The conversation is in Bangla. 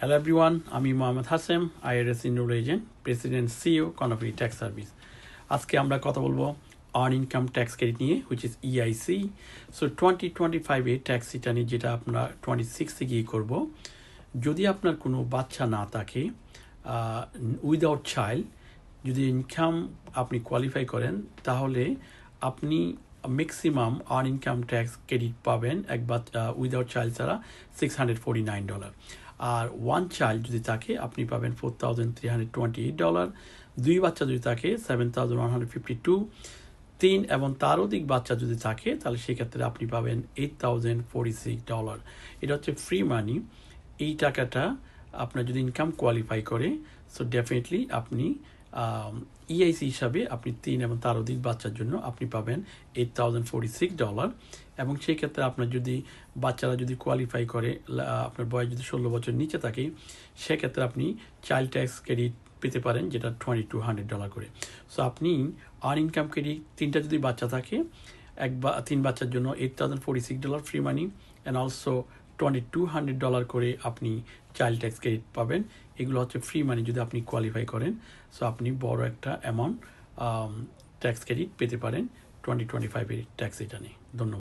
হ্যালো এভরিওয়ান আমি Mohammad Hashem IRS indoor agent president CEO Konfi tax service আজকে আমরা কথা বলব আর্ন ইনকাম ট্যাক্স ক্রেডিট নিয়ে which is EIC so twenty twenty ফাইভে ট্যাক্স রিটার্নে যেটা আমরা টোয়েন্টি সিক্সে গিয়ে করব, যদি আপনার কোনো বাচ্চা না থাকে উইদাউট চাইল্ড যদি ইনকাম আপনি কোয়ালিফাই করেন, তাহলে আপনি maximum earn income tax credit পাবেন এক উইদাউট চাইল্ড ছাড়া six hundred forty nine dollar আর ওয়ান চাইল্ড যদি থাকে, আপনি পাবেন four thousand three hundred twenty eight dollar দুই বাচ্চা যদি থাকে seven thousand one hundred fifty two তিন এবং তার অধিক বাচ্চা যদি থাকে, তাহলে সেক্ষেত্রে আপনি পাবেন eight thousand forty six dollar এটা হচ্ছে ফ্রি মানি এই টাকাটা আপনার যদি ইনকাম কোয়ালিফাই করে সো ডেফিনেটলি আপনি ইআইসি হিসাবে আপনি তিন এবং তার অধিক বাচ্চার জন্য আপনি পাবেন eight thousand forty six dollar এবং সেই ক্ষেত্রে আপনার যদি বাচ্চারা যদি কোয়ালিফাই করে আপনার বয়স যদি ষোলো বছর নিচে থাকে, সেক্ষেত্রে আপনি চাইল্ড ট্যাক্স ক্রেডিট পেতে পারেন, যেটা টোয়েন্টি টু হান্ড্রেড ডলার করে। সো আপনি আর্ন ইনকাম ক্রেডিট তিনটা যদি বাচ্চা থাকে, এক বা, তিন বাচ্চার জন্য eight thousand forty six dollar free money and also twenty two hundred dollar করে আপনি চাইল্ড ট্যাক্স ক্রেডিট পাবেন। এগুলো হচ্ছে ফ্রি মানি যদি আপনি কোয়ালিফাই করেন। সো আপনি বড় একটা অ্যামাউন্ট ট্যাক্স ক্রেডিট পেতে পারেন। টোয়েন্টি টোয়েন্টি ফাইভের ট্যাক্স রিটার্নে ধন্যবাদ।